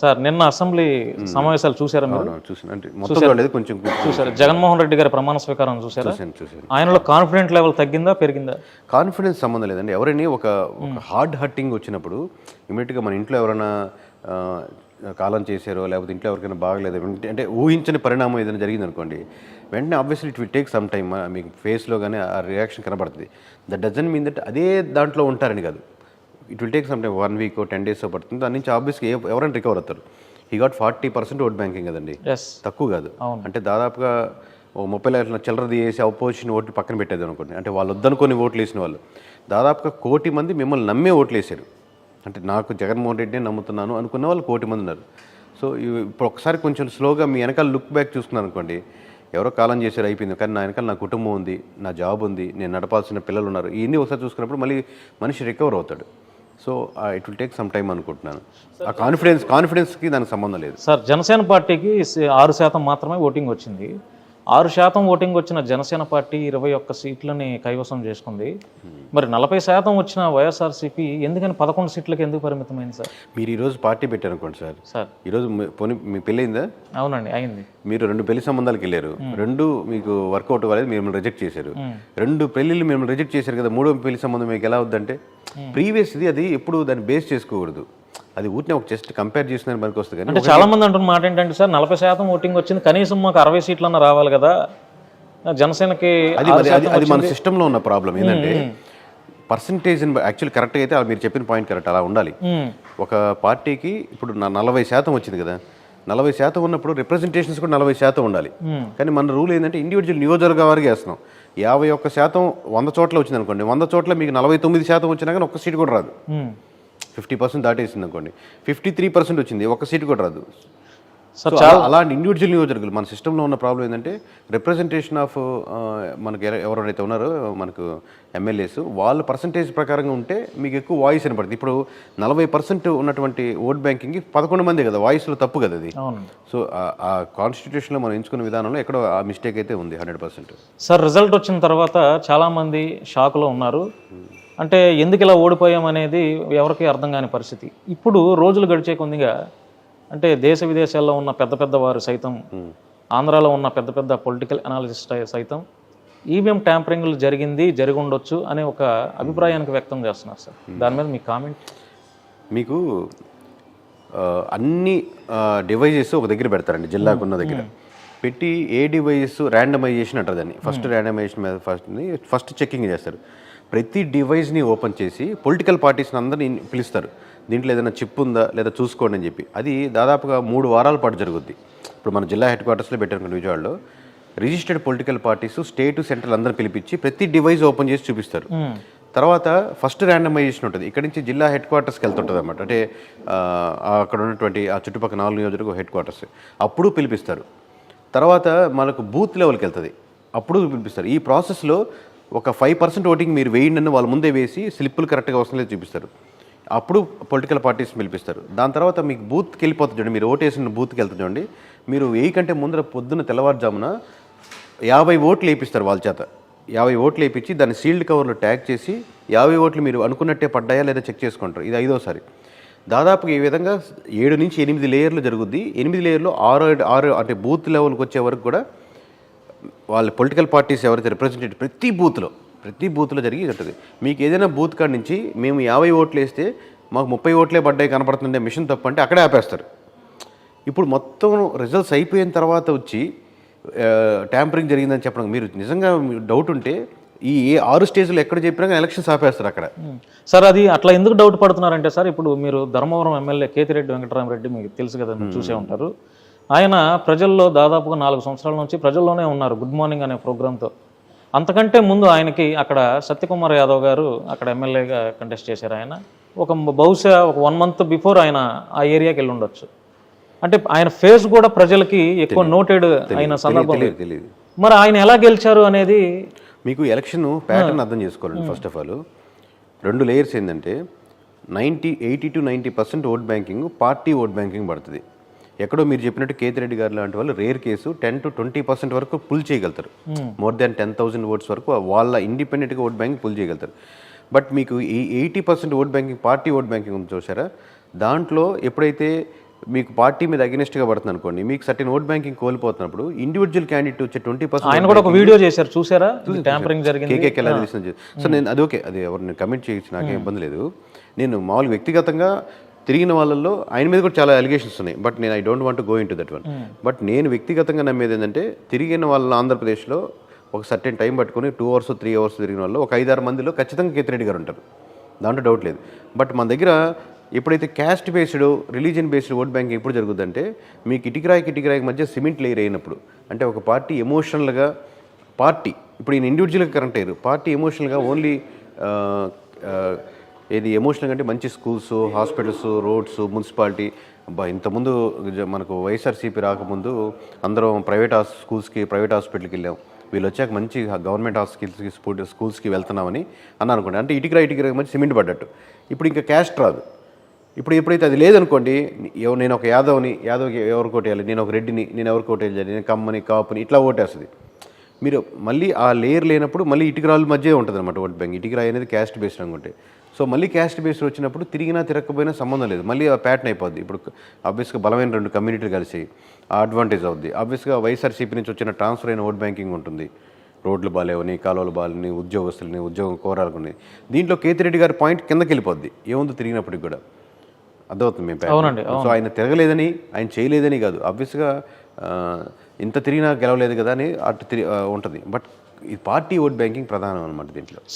Sir నిన్న assembly సమావేశాలు చూసారా మీరు? చూసాను అంటే మొత్తం చూడలేదు కొంచెం చూసారు జగన్మోహన్ రెడ్డి గారి ప్రమాణ స్వీకారం చూసారా ఆయనలో కాన్ఫిడెంట్ లెవెల్ తగ్గిందా పెరిగిందా? కాన్ఫిడెన్స్ సంబంధం లేదండి. ఎవరైనా ఒక హార్డ్ హట్టింగ్ వచ్చినప్పుడు ఇమీడియట్గా మన ఇంట్లో ఎవరైనా కాలం చేశారో లేకపోతే ఇంట్లో ఎవరికైనా బాగలేదు అంటే ఊహించని పరిణామం ఏదైనా జరిగింది అనుకోండి వెంటనే obviously it will take some time మీకు ఫేస్లో కానీ ఆ రియాక్షన్ కనబడుతుంది. దట్ డజన్ మీన్ దట్ అదే దాంట్లో ఉంటారని కాదు. It will take some time one week ten days పడుతుంది. దాని నుంచి ఆబ్వియస్గా ఎవరైనా రికవర్ అవుతారు. ఈ got forty percent vote banking కదండి. తక్కువ కాదు. అంటే దాదాపుగా ఓ ముప్పై లక్షల చిల్లర తీసి అపోజిషన్ ఓట్లు పక్కన పెట్టేది అనుకోండి. అంటే వాళ్ళు వద్దనుకొని ఓట్లు వేసిన వాళ్ళు. దాదాపుగా కోటి మంది మిమ్మల్ని నమ్మే ఓట్లు వేసారు. అంటే నాకు జగన్మోహన్ రెడ్డి నమ్ముతున్నాను అనుకున్న వాళ్ళు కోటి మంది ఉన్నారు. సో ఇప్పుడు ఒకసారి కొంచెం స్లోగా మీ వెనకాల లుక్ బ్యాక్ చూస్తున్నారు అనుకోండి ఎవరో కాలం చేశారు అయిపోయింది. కానీ నా వెనకాల నా కుటుంబం ఉంది నా జాబ్ ఉంది నేను నడపాల్సిన పిల్లలు ఉన్నారు. ఇవన్నీ ఒకసారి చూసుకున్నప్పుడు మళ్ళీ మనిషి రికవర్ అవుతాడు. So it will take some time అనుకుంటున్నాను. ఆ కాన్ఫిడెన్స్ కాన్ఫిడెన్స్కి దానికి సంబంధం లేదు. సార్ జనసేన పార్టీకి ఆరు శాతం మాత్రమే ఓటింగ్ వచ్చింది. ఆరు శాతం ఓటింగ్ వచ్చిన జనసేన పార్టీ ఇరవై ఒక్క సీట్లని కైవసం చేసుకుంది. మరి నలభై శాతం వచ్చిన వైఎస్ఆర్సీపీ ఎందుకని పదకొండు సీట్లకి ఎందుకు పరిమితమైంది సార్? మీరు ఈరోజు పార్టీ పెట్టారు అనుకోండి సార్. సార్. ఈరోజు మీ- పోనీ మీ పెళ్ళయిందా? అవునండి అయింది. మీరు రెండు పెళ్ళి సంబంధాలకు వెళ్ళారు. రెండు మీకు వర్కౌట్ అవ్వలేదు మిమ్మల్ని రిజెక్ట్ చేశారు. రెండు పెళ్ళిళ్ళు మిమ్మల్ని రిజెక్ట్ చేశారు కదా మూడో పెళ్ళి సంబంధం మీకు ఎలా అవుద్దంటే ప్రీవియస్ ఇది అది ఎప్పుడు దాన్ని బేస్ చేసుకోకూడదు. అది ఊరినే ఒక జస్ట్ కంపేర్ చేసిన పనికి వస్తుంది కానీ అంటే చాలా మంది అంటున్న మాట ఏంటంటే సార్ నలభై శాతం ఓటింగ్ వచ్చింది కనీసం మాకు అరవై సీట్లన్నా రావాలి కదా. జనసేనకి అది అది మన సిస్టంలో ఉన్న ప్రాబ్లం ఏంటంటే పర్సంటేజ్ యాక్చువల్ కరెక్ట్గా అయితే మీరు చెప్పిన పాయింట్ కరెక్ట్ అలా ఉండాలి. ఒక పార్టీకి ఇప్పుడు నలభై శాతం వచ్చింది కదా. నలభై శాతం ఉన్నప్పుడు రిప్రజెంటేషన్స్ కూడా నలభై శాతం ఉండాలి. కానీ మన రూల్ ఏంటంటే ఇండివిజువల్ నియోజకవర్గ వారికి వేస్తున్నాం. యాభై ఒక్క శాతం వంద చోట్ల వచ్చింది అనుకోండి వంద చోట్ల మీకు నలభై తొమ్మిది శాతం వచ్చినా కానీ ఒక్క సీట్ కూడా రాదు. ఫిఫ్టీ పర్సెంట్ దాటేసింది అనుకోండి ఫిఫ్టీ త్రీ పర్సెంట్ వచ్చింది ఒక్క సీట్ కూడా రాదు. సార్ అలా- అలాంటి ఇండివిజువల్ నియోజకవర్గాలు మన సిస్టంలో ఉన్న ప్రాబ్లం ఏంటంటే రిప్రజెంటేషన్ ఆఫ్ మనకి ఎవ- ఎవరైతే ఉన్నారో మనకు ఎమ్మెల్యేస్ వాళ్ళ పర్సంటేజ్ ప్రకారంగా ఉంటే మీకు ఎక్కువ వాయిస్ వినపడుతుంది. ఇప్పుడు నలభై పర్సెంట్ ఉన్నటువంటి ఓట్ బ్యాంకింగ్ పదకొండు మంది కదా వాయిస్లో తప్పు కదా అది. సో ఆ- ఆ కాన్స్టిట్యూషన్లో మనం ఎంచుకున్న విధానంలో ఎక్కడో ఆ మిస్టేక్ అయితే ఉంది హండ్రెడ్ పర్సెంట్. సార్ రిజల్ట్ వచ్చిన తర్వాత చాలామంది షాక్లో ఉన్నారు. అంటే ఎందుకు ఇలా ఓడిపోయాం అనేది ఎవరికి అర్థం కాని పరిస్థితి. ఇప్పుడు రోజులు గడిచే కొద్దిగా అంటే దేశ విదేశాల్లో ఉన్న పెద్ద పెద్ద వారు సైతం ఆంధ్రాలో ఉన్న పెద్ద పెద్ద పొలిటికల్ అనాలిసిస్ట్ సైతం ఈవీఎం ట్యాంపరింగ్లు జరిగింది జరిగి ఉండొచ్చు అనే ఒక అభిప్రాయానికి వ్యక్తం చేస్తున్నారు సార్. దాని మీద మీ కామెంట్? మీకు అన్ని డివైజెస్ ఒక దగ్గర పెడతారండి జిల్లాకు ఉన్న దగ్గర. పెట్టి ఏ డివైజెస్ ర్యాండమైజేషన్ అంటారు దాన్ని. ఫస్ట్ ర్యాండమైజేషన్ మీద ఫస్ట్ ఫస్ట్ చెక్కింగ్ చేస్తారు. ప్రతి డివైస్ని ఓపెన్ చేసి పొలిటికల్ పార్టీస్ని అందరినీ పిలుస్తారు. దీంట్లో ఏదైనా చిప్ ఉందా లేదా చూసుకోండి అని చెప్పి. అది దాదాపుగా మూడు వారాల పాటు జరుగుద్ది. ఇప్పుడు మన జిల్లా హెడ్ క్వార్టర్స్లో పెట్టారు విజయవాడలో. Registered political parties state central అందరూ పిలిపించి ప్రతి డివైస్ ఓపెన్ చేసి చూపిస్తారు. తర్వాత ఫస్ట్ ర్యాండమైజేషన్ ఉంటుంది. ఇక్కడ నుంచి జిల్లా హెడ్ క్వార్టర్స్కి వెళ్తుంటుంది అనమాట అంటే అక్కడ ఉన్నటువంటి ఆ చుట్టుపక్కల నాలుగు నియోజకవర్గ హెడ్ క్వార్టర్స్ అప్పుడు పిలిపిస్తారు. తర్వాత మనకు బూత్ లెవెల్కి వెళ్తుంది. అప్పుడు పిలిపిస్తారు. ఈ ప్రాసెస్లో ఒక ఫైవ్ పర్సెంట్ ఓటింగ్ మీరు వేయండి అని వాళ్ళ ముందే వేసి స్లిప్పులు కరెక్ట్గా వస్తుంది లేదు చూపిస్తారు. అప్పుడు పొలిటికల్ పార్టీస్ పిలిపిస్తారు. దాని తర్వాత మీకు బూత్కి వెళ్ళిపోతుంది చూడండి మీరు ఓటేసిన బూత్కి వెళ్తుంది చూడండి. మీరు వెయ్యి కంటే ముందర పొద్దున్న తెల్లవారుజామున యాభై ఓట్లు వేయిస్తారు వాళ్ళ చేత. యాభై ఓట్లు వేయించి దాన్ని సీల్డ్ కవర్లో ట్యాగ్ చేసి యాభై ఓట్లు మీరు అనుకున్నట్టే పడ్డాయా లేదా చెక్ చేసుకుంటారు. ఇది ఐదోసారి. దాదాపుగా ఈ విధంగా ఏడు నుంచి ఎనిమిది లేయర్లు జరుగుద్ది. ఎనిమిది లేయర్లో ఆరు ఆరు అంటే బూత్ లెవెల్కి వచ్చే వరకు కూడా వాళ్ళ పొలిటికల్ పార్టీస్ ఎవరైతే రిప్రజెంటేటివ్ ప్రతి బూత్లో ప్రతి బూత్లో జరిగి ఉంటుంది మీకు ఏదైనా బూత్ కాడ నుంచి మేము యాభై ఓట్లు వేస్తే మాకు ముప్పై ఓట్లే పడ్డాయి కనపడుతుండే మిషన్ తప్పంటే అక్కడే ఆపేస్తారు. ఇప్పుడు మొత్తం రిజల్ట్స్ అయిపోయిన తర్వాత వచ్చి ట్యాంపరింగ్ జరిగిందని చెప్పడం. మీరు నిజంగా డౌట్ ఉంటే ఈ ఏ ఆరు స్టేజ్లో ఎక్కడ చెప్పినా ఎలక్షన్స్ ఆపేస్తారు అక్కడ. సార్ అది అట్లా ఎందుకు డౌట్ పడుతున్నారంటే సార్ ఇప్పుడు మీరు ధర్మవరం ఎమ్మెల్యే కేతిరెడ్డి వెంకటరామరెడ్డి మీకు తెలుసు కదా చూసే ఉంటారు. ఆయన ప్రజల్లో దాదాపుగా నాలుగు సంవత్సరాల నుంచి ప్రజల్లోనే ఉన్నారు గుడ్ మార్నింగ్ అనే ప్రోగ్రాంతో. అంతకంటే ముందు ఆయనకి అక్కడ సత్యకుమార్ యాదవ్ గారు అక్కడ ఎమ్మెల్యేగా కంటెస్ట్ చేశారు ఆయన. ఒక బహుశా ఒక వన్ మంత్ బిఫోర్ ఆయన ఆ ఏరియాకి వెళ్ళి ఉండొచ్చు. అంటే ఆయన ఫేస్ కూడా ప్రజలకి ఎక్కువ నోటెడ్ అయిన సందర్భం. మరి ఆయన ఎలా గెలిచారు అనేది మీకు ఎలక్షన్ ప్యాటర్న్ అర్థం చేసుకోవాలండి ఫస్ట్ ఆఫ్ ఆల్ రెండు లేయర్స్ ఏంటంటే ninety eighty to ninety percent vote banking party vote banking పడుతుంది. ఎక్కడో మీరు చెప్పినట్టు కేతిరెడ్డి గారు లాంటి వాళ్ళు rare case ten to twenty percent వరకు పుల్ చేయగలుగుతారు. More than ten thousand votes వరకు వాళ్ళ ఇండిపెండెంట్గా ఓట్ బ్యాంకింగ్ పుల్ చేయగలుగుతారు. బట్ మీకు ఈ eighty percent vote banking party vote banking ఉంది చూసారా దాంట్లో ఎప్పుడైతే మీకు పార్టీ మీద అగెనిస్ట్గా పడుతుంది అనుకోండి మీకు సర్టెన్ ఓట్ బ్యాంకింగ్ కోల్పోతున్నప్పుడు ఇండివిజువల్ క్యాండిడేట్ వచ్చే ట్వంటీ ఆయన కూడా ఒక వీడియో చేశారు చూసారా ట్యాంపరింగ్ జరిగింది. కేకేకి ఎలా తెలిసింది సో నేను అది ఓకే అది ఎవరు నేను కమెంట్ చేయొచ్చు నాకేం ఇబ్బంది లేదు. నేను మామూలుగా వ్యక్తిగతంగా తిరిగిన వాళ్ళల్లో ఆయన మీద కూడా చాలా అలిగేషన్స్ ఉన్నాయి. బట్ నేను I don't want go into that one but నేను వ్యక్తిగతంగా నమ్మేది ఏంటంటే తిరిగిన వాళ్ళ ఆంధ్రప్రదేశ్లో ఒక సర్టెన్ టైం పట్టుకొని టూ అవర్స్ త్రీ అవర్స్ తిరిగిన వాళ్ళు ఒక ఐదారు మందిలో ఖచ్చితంగా కేతిరెడ్డి గారు ఉంటారు. దాంట్లో డౌట్ లేదు. బట్ మన దగ్గర ఎప్పుడైతే caste based religion based vote banking ఎప్పుడు జరుగుతుందంటే మీకు ఇటుకరాయికి ఇటుకరాయికి మధ్య సిమెంట్ లేయర్ అయినప్పుడు అంటే ఒక పార్టీ ఎమోషనల్గా పార్టీ ఇప్పుడు ఈయన ఇండివిజువల్గా కరెక్ట్ అయ్యారు. పార్టీ ఎమోషనల్గా ఓన్లీ ఏది ఎమోషనల్ అంటే మంచి స్కూల్స్ హాస్పిటల్స్ రోడ్స్ మున్సిపాలిటీ అబ్బా ఇంతకుముందు మనకు వైఎస్ఆర్సీపీ రాకముందు అందరం ప్రైవేట్ హాస్ స్కూల్స్కి ప్రైవేట్ హాస్పిటల్కి వెళ్ళాం. వీళ్ళు వచ్చాక మంచి గవర్నమెంట్ హాస్పిటల్స్కి స్కూల్స్కి వెళ్తున్నామని అని అనుకోండి అంటే ఇటుకరా ఇటుకరా మంచి సిమెంట్ పడ్డట్టు. ఇప్పుడు ఇంకా క్యాస్ట్ రాదు. ఇప్పుడు ఎప్పుడైతే అది లేదనుకోండి నేను ఒక యాదవ్ని యాదవ్కి ఎవరు కోటేయాలి నేను ఒక రెడ్డిని నేను ఎవరు కోటేయాలి నేను కమ్మని కాపుని ఇట్లా ఓటేస్తుంది. మీరు మళ్ళీ ఆ లేయర్ లేనప్పుడు మళ్ళీ ఇటుకరాల మధ్య ఉంటుంది అనమాట ఓట్ బ్యాంక్. ఇటుకరాయి అనేది క్యాస్ట్ బేస్డ్ అనుకుంటే. సో మళ్ళీ క్యాస్ట్ బేస్డ్ వచ్చినప్పుడు తిరిగినా తిరగకపోయినా సంబంధం లేదు. మళ్ళీ ఆ ప్యాటర్న్ అయిపోద్ది. ఇప్పుడు ఆబ్వియస్గా బలమైన రెండు కమ్యూనిటీలు కలిసి ఆ అడ్వాంటేజ్ అవుద్ది. ఆబ్వియస్గా వైఎస్ఆర్సీపీ నుంచి వచ్చిన ట్రాన్స్ఫర్ అయిన ఓట్ బ్యాంకింగ్ ఉంటుంది. రోడ్లు బాగాలేవని కాలువలు బాగాలని ఉద్యోగస్తులని ఉద్యోగం కోరాలని దీంట్లో కేతిరెడ్డి గారి పాయింట్ కిందకి వెళ్ళిపోద్ది. ఏముంది తిరిగినప్పటికి కూడా? అర్థమవుతుంది మేము అవునండి, సో ఆయన తిరగలేదని ఆయన చేయలేదని కాదు. ఆబ్వియస్గా ఇంత తిరిగినా గెలవలేదు కదా అని అటు తిరిగి ఉంటుంది. బట్ ఈ పార్టీ ఓట్ బ్యాంకింగ్ ప్రధానం అనమాట దీంట్లో.